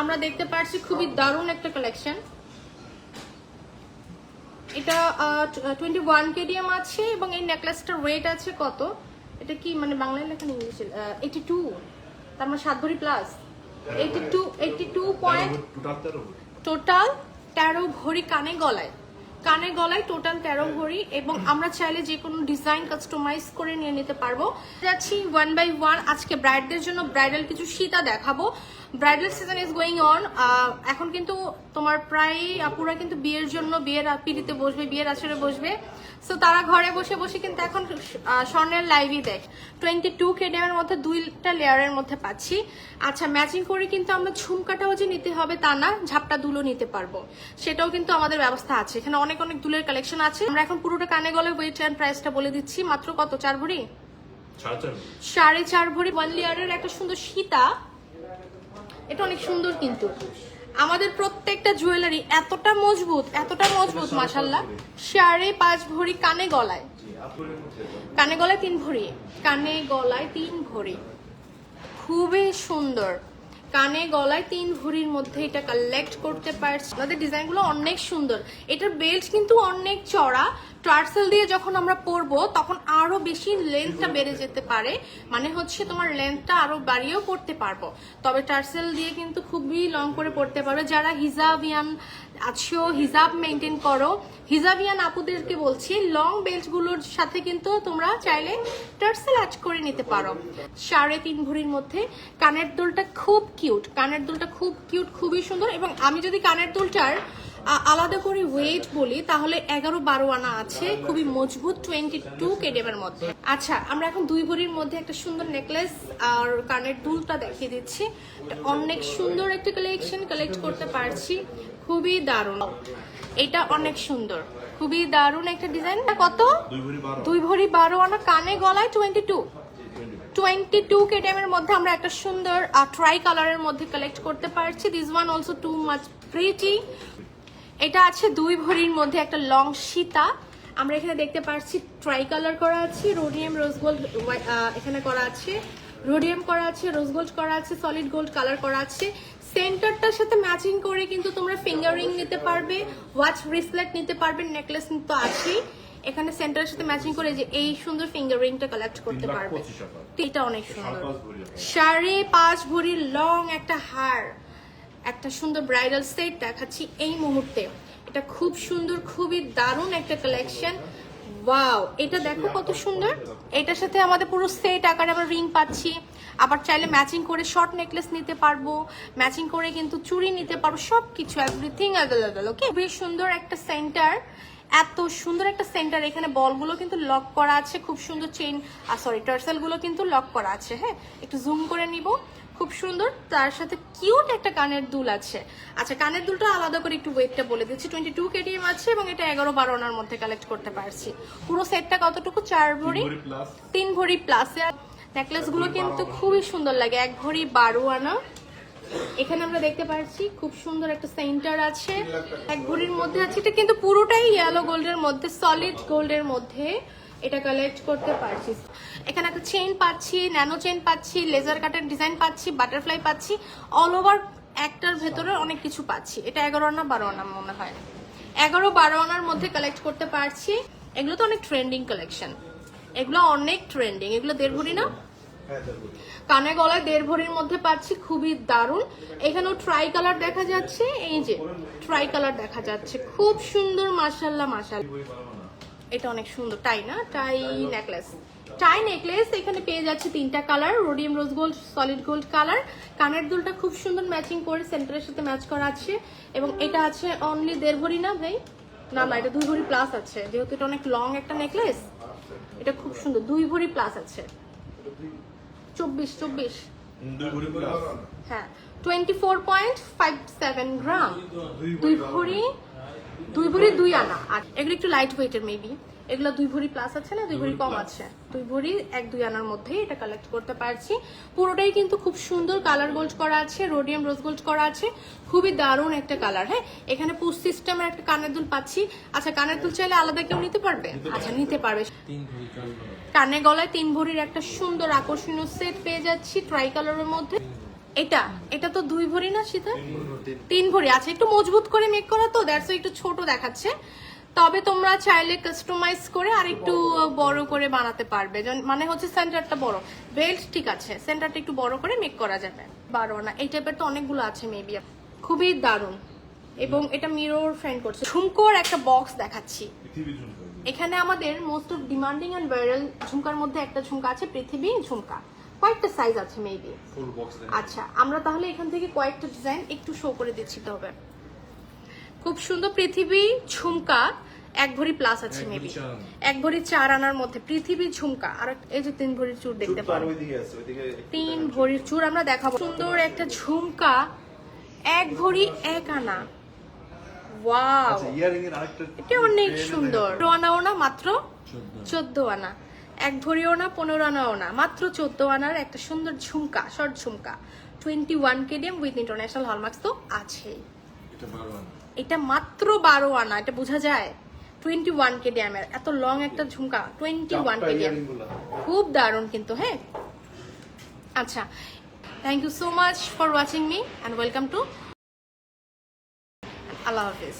আমরা দেখতে পাচ্ছি খুবই দারুণ একটা কালেকশন এটা টোয়েন্টি ওয়ান কেডিএম আছে এবং এই নেকলেসটার ওয়েট আছে কত? এটা কি মানে বাংলায় লেখা ইংলিশে? এইটি টু তার মানে সাত ভরি plus eighty two eighty two point total তেরো টোটাল তেরো ভরি কানে গলায়। কানে গলায় টোটাল তেরো ভরি এবং আমরা চাইলে যে কোনো ডিজাইন কাস্টমাইজ করে নিয়ে নিতে পারব। যাচ্ছি ওয়ান বাই ওয়ান আজকে ব্রাইডদের জন্য ব্রাইডাল কিছু সীতা দেখাবো। Bridal season is going on এখন কিন্তু তোমার প্রায় আপুরা কিন্তু বিয়ের জন্য, বিয়ের পিড়িতে বসবে, বিয়ের আছরে বসবে। সো তারা ঘরে বসে বসে কিন্তু এখন স্বর্ণের লাইভই দেখ। টোয়েন্টি টু কেডিএমের মধ্যে দুইটা লেয়ারের মধ্যে পাচ্ছি। আচ্ছা ম্যাচিং করে কিন্তু আমরা ঝুমকাটাও যে নিতে হবে তা না ঝাপটা দুলো নিতে পারব। সেটাও কিন্তু আমাদের ব্যবস্থা আছে। এখানে অনেক অনেক দুলের কালেকশন আছে। আমরা এখন পুরোটা কানে গলে ওয়েট অ্যান্ড প্রাইসটা বলে দিচ্ছি। মাত্র কত চার ভরি? সাড়ে চার ভরি। ওয়ান লেয়ারের একটা সুন্দর সীতা। এটা অনেক সুন্দর কিন্তু। আমাদের প্রত্যেকটা জুয়েলারি এতটা মজবুত এতটা মজবুত মাসাল্লাহ সাড়ে পাঁচ ভরি কানে গলায়। কানে গলায় তিন ভরি কানে গলায় তিন ভরি। খুবই সুন্দর। কানে গলায় তিন ভরির মধ্যে এটা কালেক্ট করতে পারছি। আমাদের ডিজাইনগুলো অনেক সুন্দর। এটার বেল্ট কিন্তু অনেক চড়া টার্সেল দিয়ে যখন আমরা পরবো, তখন আরও বেশি লেন্থটা বেড়ে যেতে পারে। মানে হচ্ছে তোমার লেন্থটা আরও বাড়িয়েও পড়তে পারব। তবে টার্সেল দিয়ে কিন্তু খুবই লং করে পড়তে পারো। যারা হিজাবিয়ান আছো, হিজাব মেনটেন করো। হিজাবিয়ান আপুদেরকে বলছি লং বেল্টগুলোর সাথে কিন্তু তোমরা চাইলে টার্সেল অ্যাড করে নিতে পারো। সাড়ে তিন ভরির মধ্যে। কানের দুলটা খুব কিউট কানের দুলটা খুব কিউট খুবই সুন্দর। এবং আমি যদি কানের দুলটার আলাদা করে ওয়েট বলি তাহলে এগারো বারো আনা আছে খুবই মজবুত টোয়েন্টি টু কেডিএমের মধ্যে। আচ্ছা আমরা এখন দুই ভরির মধ্যে একটা সুন্দর নেকলেস আর কানের দুলটা দেখিয়ে দিচ্ছি। অনেক সুন্দর একটা কালেকশন কালেক্ট করতে পারছি। খুবই দারুণ। এটা অনেক সুন্দর। খুবই দারুণ একটা ডিজাইন কত? দুই ভরি বারো। আনা কানে গলায় টোয়েন্টি টু টোয়েন্টি টু কেটিএমের মধ্যে আমরা একটা সুন্দর ট্রাই কালারের মধ্যে কালেক্ট করতে পারছি। This one also too much pretty এটা আছে দুই ভরির মধ্যে একটা লং সীতা। আমরা এখানে দেখতে পাচ্ছি ট্রাই কালার করা আছে রোডিয়াম রোজ গোল্ড এখানে করা আছে। রোডিয়াম করা আছে রোজ গোল্ড করা আছে সলিড গোল্ড কালার করা আছে। সেন্টারটার সাথে ম্যাচিং করে কিন্তু তোমরা ফিঙ্গারিং নিতে পারবে ওয়াচ ব্রেসলেট নিতে পারবে নেকলেস তো আছেই। এখানে সেন্টারের সাথে ম্যাচিং করে যে এই সুন্দর ফিঙ্গারিংটা কালেক্ট করতে পারবে। এটা অনেক সুন্দর। সাড়ে পাঁচ ভরি লং একটা হার। একটা সুন্দর ব্রাইডাল সেট দেখাচ্ছি এই মুহূর্তে। এটা খুব সুন্দর, খুবই দারুণ একটা কালেকশন ওয়াও এটা দেখো কত সুন্দর। এটার সাথে আমাদের পুরো সেট আকারে আমরা রিং পাচ্ছি। আবার চাইলে ম্যাচিং করে শর্ট নেকলেস নিতে পারব ম্যাচিং করে কিন্তু চুড়ি নিতে পারব সব কিছু এভরিথিং অ্যাভেলেবেল ওকে খুবই সুন্দর একটা সেন্টার এত সুন্দর একটা সেন্টার এখানে বলগুলো কিন্তু লক করা আছে, খুব সুন্দর চেইন সরি টার্সেলগুলো কিন্তু লক করা আছে হ্যাঁ? একটু জুম করে নিব। খুব সুন্দর তার সাথে কিউট একটা কানের দুল আছে। আচ্ছা কানের দুলটা আলাদা করে একটু ওয়েটটা বলে দিচ্ছি। টোয়েন্টি টু কেডিএম আছে এবং এটা এগারো বারো আনার মধ্যে কালেক্ট করতে পারছি। পুরো সেটটা কতটুকু? চার ভরি? তিন ভরি প্লাস নেকলেসগুলো কিন্তু খুবই সুন্দর লাগে। এক ভরি বারো আনা। এখানে আমরা দেখতে পাচ্ছি খুব সুন্দর একটা সেন্টার আছে। এক ভরির মধ্যে আছে। এটা কিন্তু পুরোটাই ইয়েলো গোল্ডের মধ্যে সলিড গোল্ডের মধ্যে। এটা কালেক্ট করতে পারছি। এখানে একটা চেইন পাচ্ছি ন্যানো চেইন পাচ্ছি লেজার কাটের ডিজাইন পাচ্ছি বাটারফ্লাই পাচ্ছি অল ওভার একটার ভেতরে অনেক কিছু পাচ্ছি। এটা এগারো আনা বারো আনা মনে হয়। এগারো বারো আনার মধ্যে কালেক্ট করতে পারছি। এগুলো তো অনেক ট্রেন্ডিং কালেকশন এগুলো অনেক ট্রেন্ডিং এগুলো দেড় ভরি না? কানে গলায় দেড় ভরির মধ্যে পাচ্ছি খুবই দারুণ। এখানেও ট্রাই কালার দেখা যাচ্ছে এই যে ট্রাই কালার দেখা যাচ্ছে। খুব সুন্দর মাসাল্লাহ মাসাল এটা অনেক সুন্দর টাই না? টাই নেকলেস টাই নেকলেস এখানে পেয়ে যাচ্ছে তিনটা colour rhodium rose gold solid gold colour কানের দুলটা খুব সুন্দর ম্যাচিং করে সেন্টারের সাথে ম্যাচ করা আছে। এবং এটা আছে অনলি দেড় ভরি না ভাই? না না এটা দুই ভরি প্লাস আছে। যেহেতু এটা অনেক লং একটা নেকলেস এটা খুব সুন্দর। দুই ভরি প্লাস আছে। চব্বিশ চব্বিশ। হ্যাঁ। Twenty four point five seven gram দুই ভরি দুই ভরি দুই আনা। আর এগুলো একটু লাইট ওয়েটের মেবি এগুলো দুই ভরি প্লাস আছে না দুই ভরি কম আছে। দুই ভরি এক দুই আনার মধ্যেই এটা কালেক্ট করতে পারছি। পুরোটাই কিন্তু খুব সুন্দর কালার গোল্ড করা আছে রোডিয়াম রোজ গোল্ড করা আছে। খুবই দারুণ একটা কালার হ্যাঁ? এখানে পুশ সিস্টেমের একটা কানের দুল পাচ্ছি। আচ্ছা কানের দুল চাইলে আলাদা কেউ নিতে পারবে? আচ্ছা নিতে পারবে। কানে গলায় তিন ভরির একটা সুন্দর আকর্ষণীয় সেট পেয়ে যাচ্ছি ট্রাই কালারের মধ্যে। এটা? এটা তো দুই ভরি না শীতল তিন ভরি আছে একটু মজবুত করে মেক করা তো দ্যাটস একটু ছোট দেখাচ্ছে। তবে তোমরা চাইলে কাস্টমাইজ করে আর একটু বড় করে। বানাতে পারবে। মানে হচ্ছে সেন্টারটা বড়। বেল্ট ঠিক আছে সেন্টারটা একটু বড় করে মেক করা যাবে। বারো না এই টাইপের তো অনেকগুলো আছে মেবি খুবই দারুণ। এবং এটা মিরর ফ্রেন্ড করছে। ঝুমকোর একটা বক্স দেখাচ্ছি। এখানে আমাদের most of demanding and viral ঝুমকার মধ্যে একটা ঝুমকা আছে পৃথিবী ঝুমকা। কয়েকটা সাইজ আছে মেবি আচ্ছা আমরা তাহলে এখান থেকে কয়েকটা ডিজাইন একটু শো করে দিচ্ছি তবে। খুব সুন্দর পৃথিবী ঝুমকা এক ভরি প্লাস আছে মেবি এক ভরি চার আনার মধ্যে পৃথিবী ঝুমকা আর এই যে তিন ভরির চুর দেখতে পারো। তিন ভরির চুর আমরা দেখাবো। সুন্দর একটা ঝুমকা এক ভরি এক আনা। ওয়াও আচ্ছা এটা অনেক সুন্দর। দেখাবো। পনেরো আনাও না মাত্র চোদ্দ আনা। এক ভরিও না পনেরো আনাও না। মাত্র চোদ্দ আনার একটা সুন্দর ঝুমকা short jhumka. Twenty one KDM with international hallmarks তো আছেই। এটা মাত্র বারো আনা এটা বোঝা যায়? টোয়েন্টি ওয়ান কেডিএম এর এত লং একটা ঝুমকা টোয়েন্টি ওয়ান কেডিএম খুব দারুণ কিন্তু হ্যাঁ? আচ্ছা thank you so much for watching me and welcome to Allah Hafiz.